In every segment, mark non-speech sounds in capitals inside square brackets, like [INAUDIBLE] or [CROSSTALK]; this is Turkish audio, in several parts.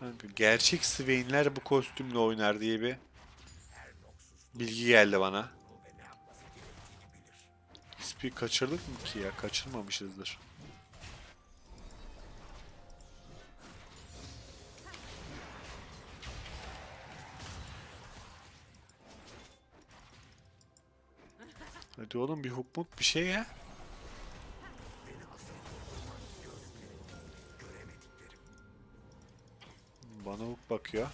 Kanka gerçek Swain'ler bu kostümle oynar diye bir bilgi geldi bana. XP kaçırdık mı ki ya? Kaçırmamışızdır. Hadi oğlum bir hook muk bir şey ya. Bana hook bakıyor.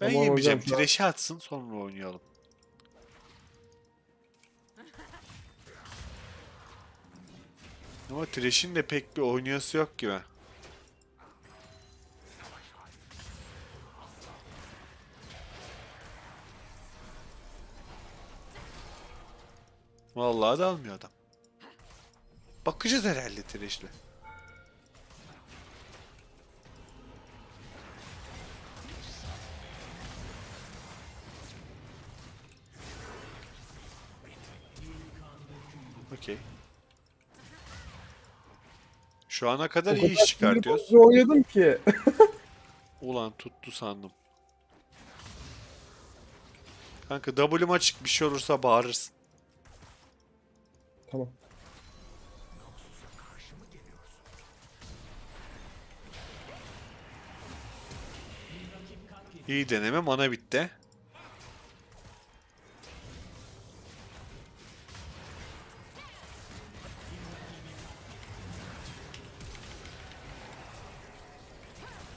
Ben Tamam yemeyeceğim. hocam. Trash'i atsın sonra oynayalım. [LAUGHS] Ama Trash'in de pek bir oynayası yok gibi. Vallahi da almıyor adam. Bakacağız herhalde Trash'le. Okey. Şu ana kadar iyi iş çıkartıyoruz. oynadım ki. [LAUGHS] Ulan tuttu sandım. Kanka W'm açık bir şey olursa bağırırsın. tamam. İyi deneme mana bitti.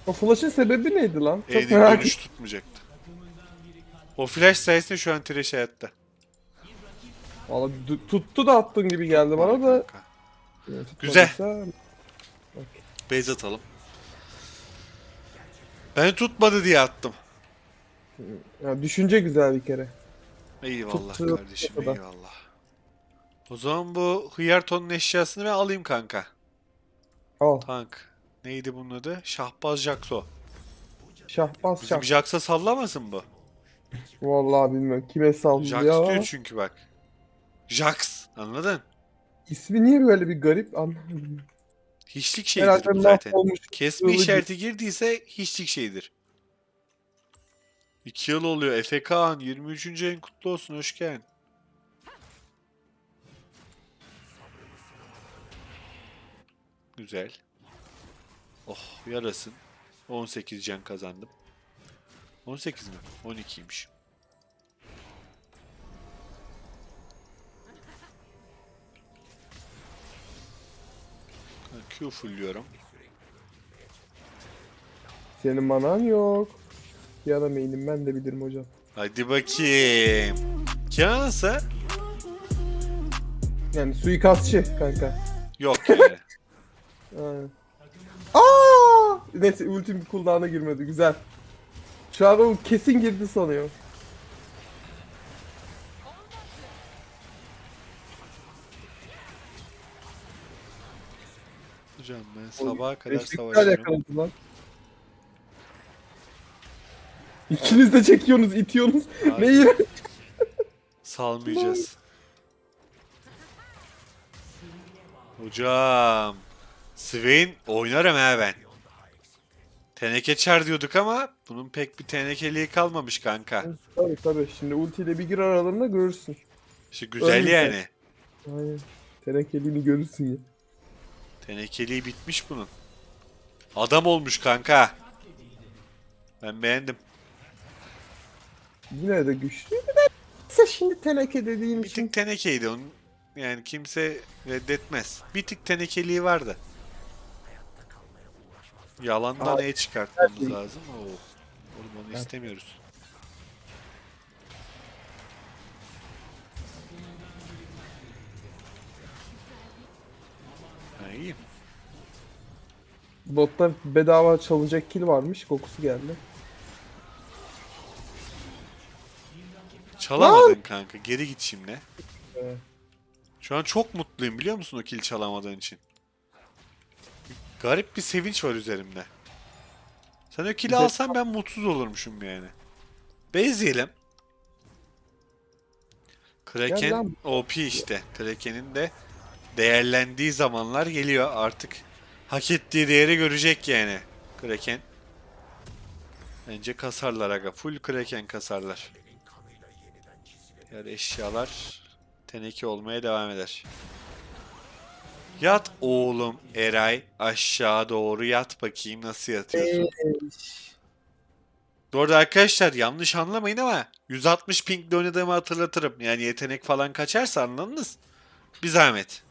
O flash'ın sebebi neydi lan? Çok E'nin merak dönüş tutmayacaktı. O flash sayesinde şu an Thresh hayatta. Valla tuttu da attın gibi geldi bana da. Yani Güzel. Base atalım. Ben tutmadı diye attım. Ya düşünce güzel bir kere. Eyvallah Tuttu, kardeşim da. eyvallah. O zaman bu hıyar tonun eşyasını ben alayım kanka. Al. Tank. Neydi bunun adı? Şahbaz Jaxo. Şahbaz Bizim şah. Jax'a sallamasın bu. Vallahi bilmiyorum. Kime Jax sallıyor diyor ya. çünkü bak. Jax. Anladın? İsmi niye böyle bir garip anlamadım. Hiçlik şeydir Herhalde bu zaten. mahvolmuş. Kesme kılıcı. işareti girdiyse hiçlik şeydir. 2 yıl oluyor. Efe Kağan 23. en kutlu olsun. Hoş geldin. Güzel. Oh yarasın. 18 can kazandım. 18 mi? 12'ymiş. Q fullüyorum. Senin manan yok. Ya da main'im ben de bilirim hocam. Hadi bakayım. Kansa? Yani suikastçı kanka. Yok yani. [LAUGHS] Aynen. Aa! Neyse ultim cooldown'a girmedi güzel. Şu an o kesin girdi sanıyor. Hocam ben sabaha kadar lan. İkiniz de çekiyorsunuz, itiyorsunuz. Abi. Ne iğrenç. Salmayacağız. Hocam. Swain oynarım he ben. Teneke çar diyorduk ama bunun pek bir tenekeliği kalmamış kanka. Tabii tabii. Şimdi ultiyle bir gir aralarına görürsün. İşte güzel Öyle yani. Aynen. Tenekeliğini görürsün ya. Tenekeliği bitmiş bunun. Adam olmuş kanka. Ben beğendim. Yine de güçlüydü de. Neyse şimdi teneke dediğin Bir için. tık tenekeydi onun. Yani kimse reddetmez. Bir tık tenekeliği vardı. Yalandan E çıkartmamız şey- lazım. Oo. Oğlum onu Evet. istemiyoruz. Ha. Botta bedava çalınacak kill varmış. Kokusu geldi. Çalamadın kanka. Geri git şimdi. Evet. Şu an çok mutluyum biliyor musun o kill çalamadığın için. Garip bir sevinç var üzerimde. Sen o Güzel. alsan ben mutsuz olurmuşum yani. Benzeyelim. Gel Kraken. OP işte. Kraken'in de değerlendiği zamanlar geliyor. Artık hak ettiği değeri görecek yani. Kraken. Bence kasarlar aga. Full Kraken kasarlar. Diğer eşyalar teneke olmaya devam eder. Yat oğlum Eray. Aşağı doğru yat bakayım nasıl yatıyorsun. Bu arada arkadaşlar yanlış anlamayın ama 160 pingle oynadığımı hatırlatırım. Yani yetenek falan kaçarsa anladınız. Bir zahmet.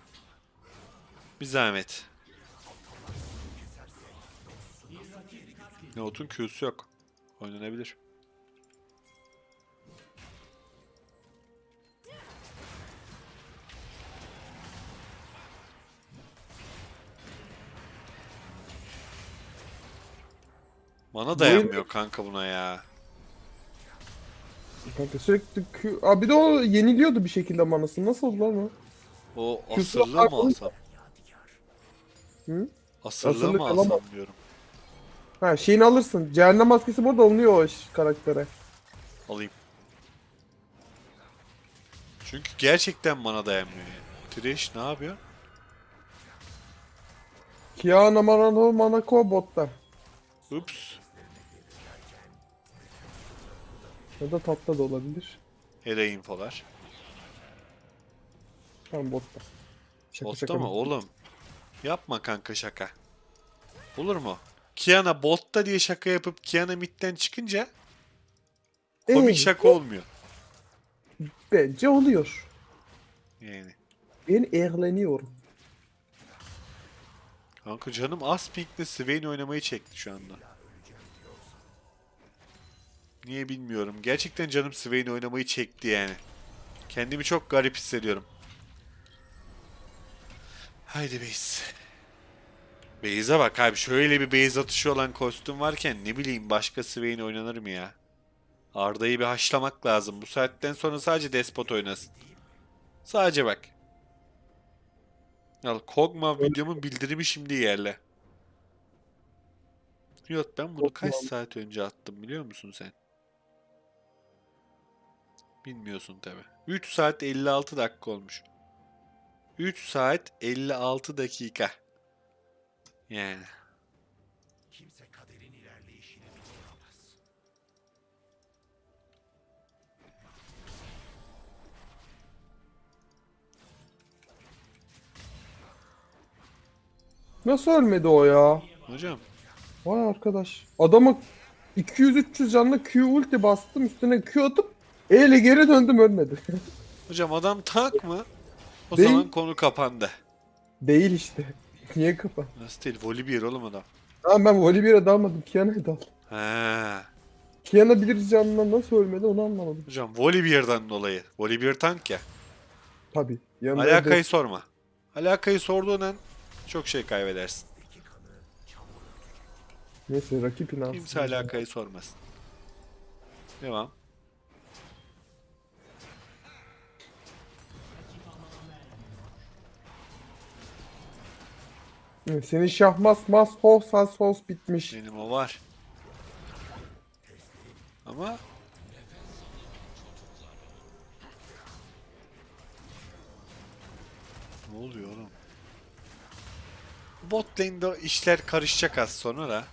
Bir zahmet. Note'un Q'su yok. Oynanabilir. Bana dayanmıyor kanka buna ya. Kanka sürekli Q... Aa, bir de o yeniliyordu bir şekilde manası. Nasıl oldu lan o? O Q'su asırlığı mı farklı. alsam? Hı? Asırlığı Asırlık mı alsam diyorum. Ha şeyini alırsın. Cehennem maskesi burada alınıyor o iş karaktere. Alayım. Çünkü gerçekten bana dayanmıyor yani. Trash ne yapıyor? Kiana Marano Manako botta. Ups. Ya da tapta da olabilir. Hele infolar. Tamam botta. Şaka Botta şaka. mı oğlum? Yapma kanka şaka. Olur mu? Kiana botta diye şaka yapıp Kiana midden çıkınca komik Ee, şaka olmuyor. Bence oluyor. Yani. Ben eğleniyorum. Kanka canım Aspink'le Swain oynamayı çekti şu anda. Niye bilmiyorum. Gerçekten canım Swain oynamayı çekti yani. Kendimi çok garip hissediyorum. Haydi base. Base'e bak abi. Şöyle bir base atışı olan kostüm varken ne bileyim başka Swain oynanır mı ya? Arda'yı bir haşlamak lazım. Bu saatten sonra sadece Despot oynasın. Sadece bak. Al Kog'Maw videomun bildirimi şimdi yerle. Yok ben bunu kaç saat önce attım biliyor musun sen? Bilmiyorsun tabi. 3 saat 56 dakika olmuş. 3 saat 56 dakika. Yani. Nasıl ölmedi o ya? Hocam Vay arkadaş. Adama 200-300 canlı Q ulti bastım üstüne Q atıp E ile geri döndüm ölmedi. Hocam adam tank mı? O Değil. zaman konu kapandı. Değil işte. [LAUGHS] Niye kapan? Nasıl değil? Volibear oğlum adam. Tamam ben Volibear'a dalmadım. Kiana'ya dal. He. Kiana bilir canından nasıl ölmedi onu anlamadım. Hocam Volibear'dan dolayı. Volibear tank ya. Tabi. Alakayı sorma. Alakayı sorduğun an çok şey kaybedersin. Neyse rakip inansın. Kimse alakayı sormasın. Devam. Senin şahmas mas hos hos bitmiş. Benim o var. Ama Ne oluyor oğlum? Bot lane'de işler karışacak az sonra da.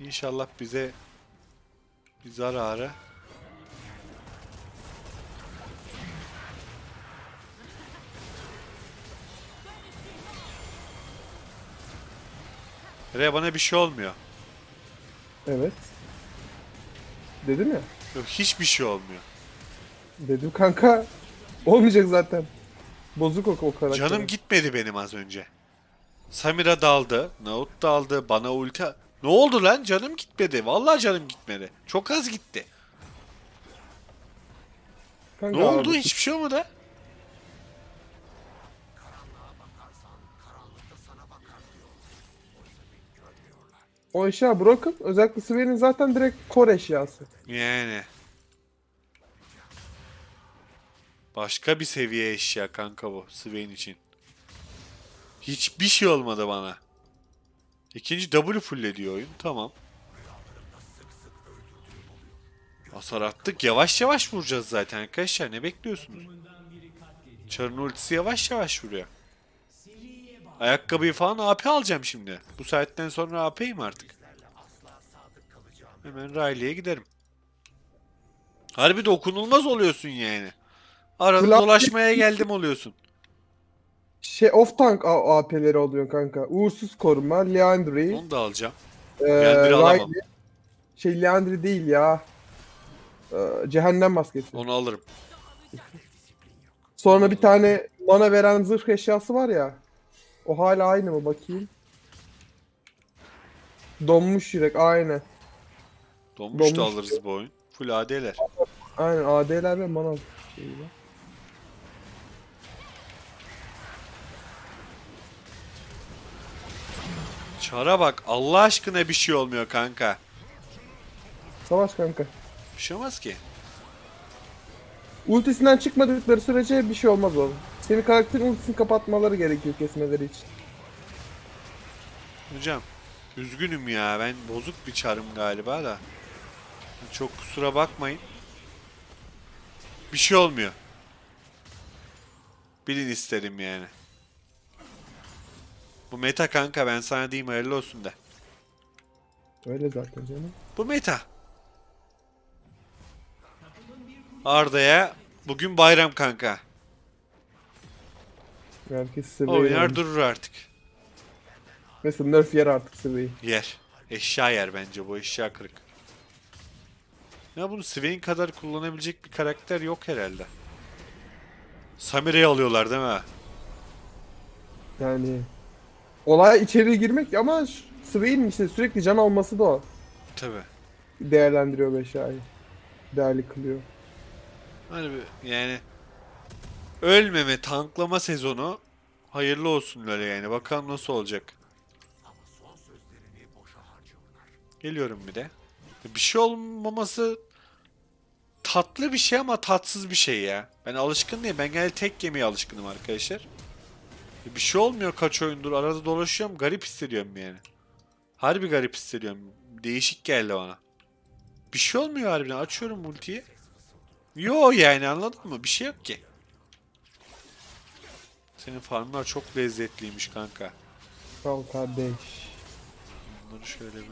İnşallah bize bir zararı. Re bana bir şey olmuyor. Evet. Dedim ya. Yok hiçbir şey olmuyor. Dedim kanka. Olmayacak zaten. Bozuk o, o karakter. Canım gitmedi benim az önce. Samira daldı. Naut daldı. Bana ulti... Ne oldu lan? Canım gitmedi. Vallahi canım gitmedi. Çok az gitti. Kanka Ne oldu? Hiçbir şey olmadı. O eşya broken. Özellikle Swain'in zaten direkt core eşyası. Yani. Başka bir seviye eşya kanka bu Swain için. Hiçbir şey olmadı bana. İkinci W full ediyor oyun. Tamam. Hasar attık. Yavaş yavaş vuracağız zaten arkadaşlar. Ne bekliyorsunuz? Çarın ultisi yavaş yavaş vuruyor. Ayakkabıyı falan AP alacağım şimdi. Bu saatten sonra AP'yim artık. Hemen Riley'e giderim. Harbi dokunulmaz oluyorsun yani. Arada Flash- dolaşmaya geldim oluyorsun. Şey off tank AP'leri oluyor kanka. Uğursuz koruma, Leandry, Onu da alacağım. ee, alamam. Riley. Şey Leandry değil ya. Ee, cehennem maskesi. Onu alırım. Sonra bir tane mana veren zırh eşyası var ya. O hala aynı mı bakayım? Donmuş yürek aynı. Donmuş da Donmuş. alırız bu oyun. Full AD'ler. Aynen AD'ler ve mana şeyi var. Çara bak Allah aşkına bir şey olmuyor kanka. Savaş kanka. Bir şey olmaz ki. Ultisinden çıkmadıkları sürece bir şey olmaz oğlum. Senin karakterin ultisini kapatmaları gerekiyor kesmeleri için. Hocam üzgünüm ya ben bozuk bir çarım galiba da. Çok kusura bakmayın. Bir şey olmuyor. Bilin isterim yani. Bu meta kanka ben sana diyeyim hayırlı olsun de. Öyle zaten canım. Bu meta. Arda'ya bugün bayram kanka. Herkes seviyor. Oynar yani. durur artık. Mesela nerf yer artık seviyeyi. Yer. Eşya yer bence bu eşya kırık. Ya bunu Swain kadar kullanabilecek bir karakter yok herhalde. Samire'yi alıyorlar değil mi? Yani olaya içeri girmek ama Swain'in işte sürekli can alması da o. Tabi. Değerlendiriyor eşyayı. Değerli kılıyor. Hani yani ölmeme tanklama sezonu hayırlı olsun öyle yani. Bakalım nasıl olacak. Geliyorum bir de. Bir şey olmaması tatlı bir şey ama tatsız bir şey ya. Ben alışkın değilim. Ben genelde tek yemeğe alışkınım arkadaşlar. Bir şey olmuyor kaç oyundur. Arada dolaşıyorum. Garip hissediyorum yani. Harbi garip hissediyorum. Değişik geldi bana. Bir şey olmuyor harbiden. Açıyorum multiyi. Yo yani anladın mı? Bir şey yok ki. Senin farmlar çok lezzetliymiş kanka. Sağ kardeş. Bunları şöyle bir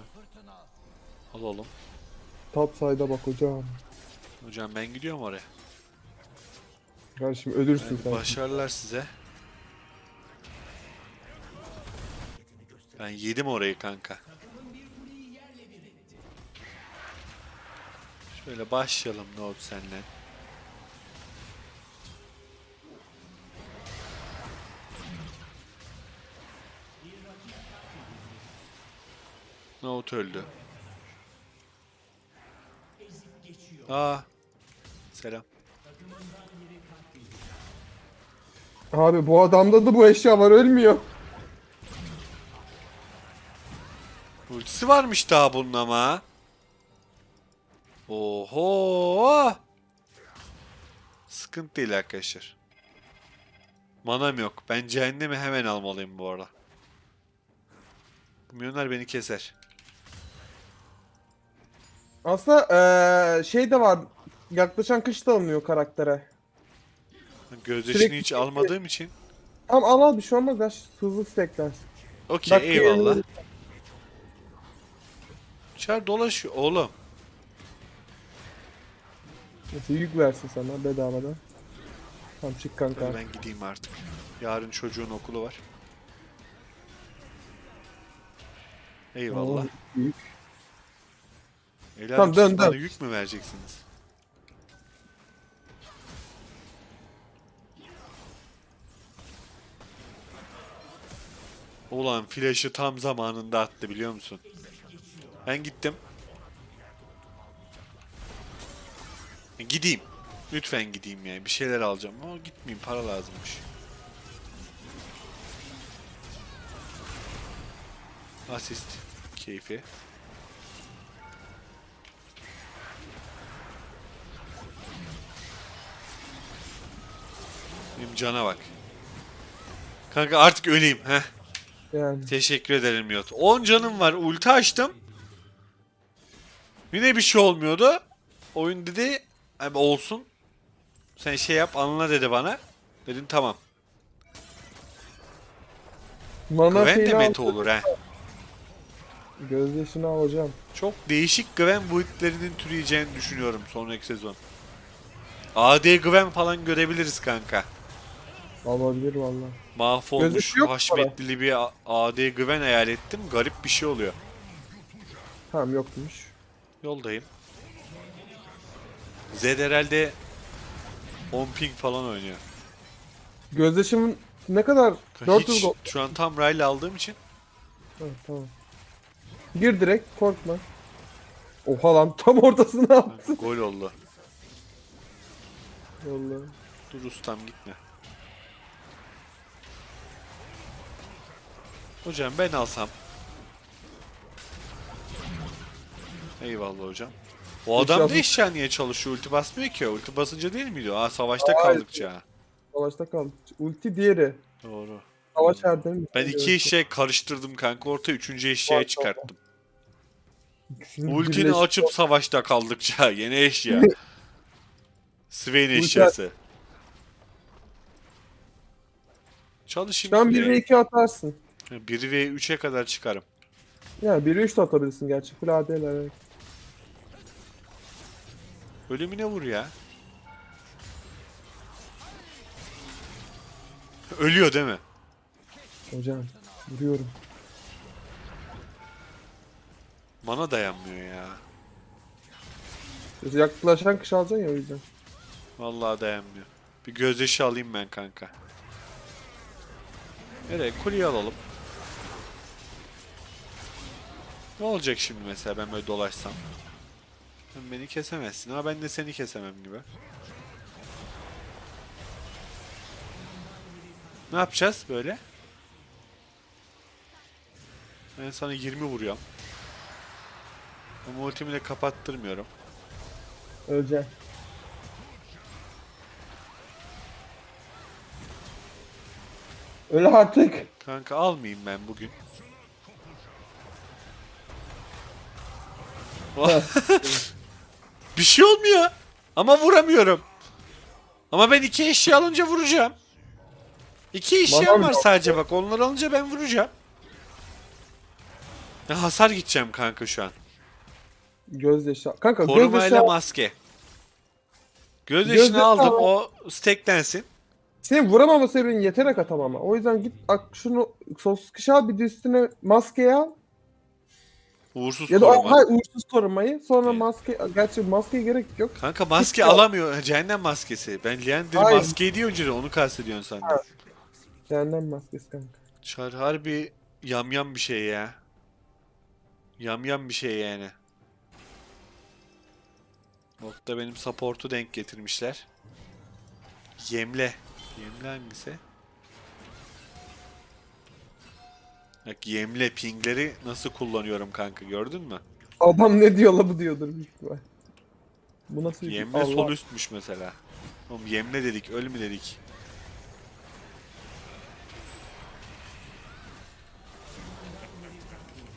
alalım. Top side'a bak hocam. Hocam ben gidiyorum oraya. Kardeşim ölürsün Yani sen. başarılar size. Ben yedim orayı kanka. Şöyle başlayalım ne oldu seninle. Note öldü. Aa. Selam. Abi bu adamda da bu eşya var ölmüyor. Ultisi varmış daha bunun ama. Oho. Sıkıntı değil arkadaşlar. Manam yok. Ben cehennemi hemen almalıyım bu arada. Bu milyonlar beni keser. Aslında eee, şey de var. Yaklaşan kış da alınıyor karaktere. Gözyaşını Sürekli- hiç almadığım için. Tamam al al bir şey olmaz ya hızlı stacklersin. Okey eyvallah. e, Çar dolaşıyor oğlum. Mesela yük versin sana bedavadan. Tamam çık kanka. Ben gideyim artık. Yarın çocuğun okulu var. Eyvallah. Yük. Helal Tamam, dön, dön. yük mü vereceksiniz? Ulan flash'ı tam zamanında attı biliyor musun? Ben gittim. Gideyim. Lütfen gideyim yani. Bir şeyler alacağım ama gitmeyeyim. Para lazımmış. Asist. Keyfi. Benim cana bak. Kanka artık öleyim. Heh. Yani Teşekkür ederim Yot. 10 canım var. Ulti açtım. Yine bir şey olmuyordu. Oyun dedi abi olsun. Sen şey yap anla dedi bana. Dedim tamam. Mana Gwen de meta olur ha. Gözyaşını al hocam. Çok değişik Gwen build'lerinin türeyeceğini düşünüyorum sonraki sezon. AD Gwen falan görebiliriz kanka. Olabilir valla. Mahvolmuş, Gözlük yok mu haşmetli bir A- AD Gwen hayal ettim. Garip bir şey oluyor. Tamam yokmuş. Yoldayım. Zed herhalde 10 ping falan oynuyor. Gözyaşımın ne kadar? 400 Hiç gol. şu an tam Ryle aldığım için Ha, tamam. Gir direkt korkma. Oha lan [LAUGHS] tam ortasına attı. gol oldu. Vallahi. Dur ustam gitme. Hocam ben alsam. Eyvallah hocam. O Hiç adam da yazmış- eşya niye çalışıyor? Ulti basmıyor ki. Ulti basınca değil miydi? o? Aa savaşta Hayır. kaldıkça. Savaşta kaldı. Ulti diğeri. Doğru. Savaş erdemi. Ben iki eşeği karıştırdım kanka. Orta üçüncü eşeği çıkarttım. İkisini Ultini açıp savaşta kaldıkça. Yeni eşya. [LAUGHS] Swain eşyası. Çalışayım. Şu an kuleye. 1 ve 2 atarsın. 1 ve 3'e kadar çıkarım. Yani 1 ve 3 de atabilirsin gerçi. Full AD'ler evet. Ölümüne vur ya. Ölüyor değil mi? Hocam vuruyorum. Mana dayanmıyor ya. Yaklaşan kış alacaksın ya o yüzden. Vallahi dayanmıyor. Bir gözyaşı alayım ben kanka. Nereye? Kuleyi alalım. Ne olacak şimdi mesela ben böyle dolaşsam? Sen beni kesemezsin ama ben de seni kesemem gibi. Ne yapacağız böyle? Ben sana 20 vuruyorum. Ama ultimi de kapattırmıyorum. Öleceksin. Öyle artık. Kanka almayayım ben bugün. [LAUGHS] bir şey olmuyor. Ama vuramıyorum. Ama ben iki eşya alınca vuracağım. İki eşyam var sadece bak. Onları alınca ben vuracağım. Ya hasar gideceğim kanka şu an. Gözyaşı. Kanka Korumayla gözyaşı. maske. Gözyaşını Gözyaşı aldım. al. O stacklensin. Senin vuramama sebebin yetenek atamama. O yüzden git ak şunu sonsuz kişi al bir de üstüne maskeyi al. Uğursuz Ya da koruma. hayır uğursuz korumayı. Sonra Evet. maske gerçi maskeye gerek yok. Kanka maske yok. alamıyor. Cehennem maskesi. Ben Leander Hayır. maske diyor önce de onu kastediyorsun sandım. Ha. Cehennem maskesi kanka. Çar harbi yamyam bir şey ya. Yamyam bir şey yani. Nokta benim support'u denk getirmişler. Yemle. Yemle hangisi? Bak yemle pingleri nasıl kullanıyorum kanka gördün mü? Adam ne diyor la bu diyordur büyük ihtimal. Bu nasıl Yemle Allah. sol üstmüş mesela. Oğlum yemle dedik öl mü dedik.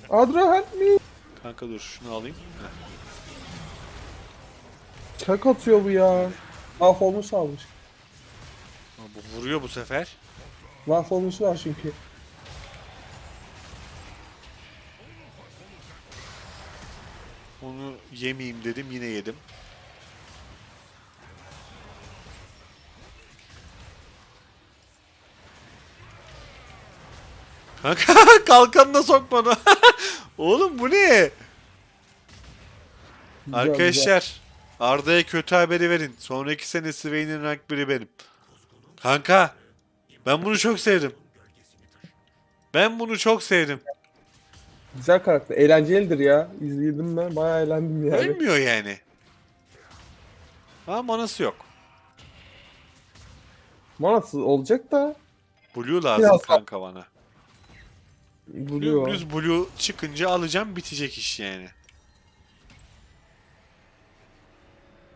Adra help me. Kanka dur şunu alayım. Heh. Çak atıyor bu ya. Mahvolmuş almış. Aa, Bu vuruyor bu sefer. Mahvolmuş var çünkü. Yemeyeyim dedim yine yedim. Kanka [LAUGHS] kalkanına onu. [LAUGHS] Oğlum bu ne? Arkadaşlar Arda'ya kötü haberi verin. Sonraki sene Swain'in rank biri benim. Kanka ben bunu çok sevdim. Ben bunu çok sevdim. Güzel. Karakter. Eğlencelidir ya. İzledim ben. Bayağı eğlendim yani. Ölmüyor yani. Ama manası yok. Manası olacak da Blue lazım Biraz kanka bana. buluyor. Dümdüz blue çıkınca alacağım bitecek iş yani.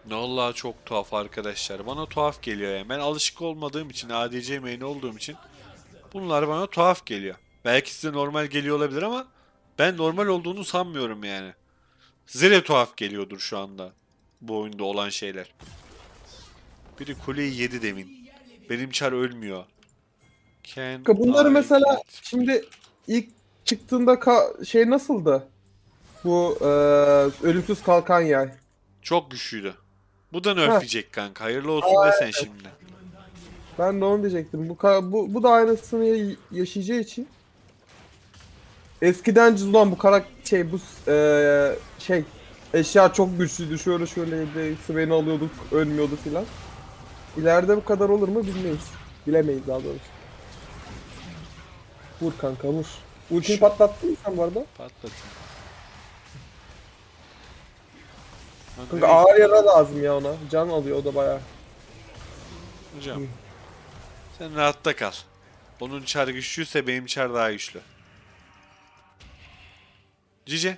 Vallahi çok tuhaf arkadaşlar. Bana tuhaf geliyor yani. Ben alışık olmadığım için, ADC main olduğum için bunlar bana tuhaf geliyor. Belki size normal geliyor olabilir ama ben normal olduğunu sanmıyorum yani. De tuhaf geliyordur şu anda bu oyunda olan şeyler. Biri kuleyi yedi demin. Benim çar ölmüyor. Can bunları I mesela get- şimdi ilk çıktığında ka- şey nasıldı? Bu e, ölümsüz kalkan yay. Çok güçlüydü. Bu da nerfleyecek kanka. Hayırlı olsun desen şimdi. Ben de onu diyecektim. Bu ka- bu, bu da aynısını ya- yaşayacağı için. Eskiden ulan bu karak şey bu e, şey eşya çok güçlüydü. Şöyle şöyleydi. Sven'i alıyorduk, ölmüyordu filan. İleride bu kadar olur mu bilmeyiz. Bilemeyiz daha doğrusu. Vur kanka vur. Ultini Şu- patlattın mı sen bu arada? Patlatın. Lan Kanka nereye ağır yara lazım ya ona. Can alıyor o da bayağı. Hocam. Sen rahatta kal. Onun çar güçlüyse benim çar daha güçlü. 直接。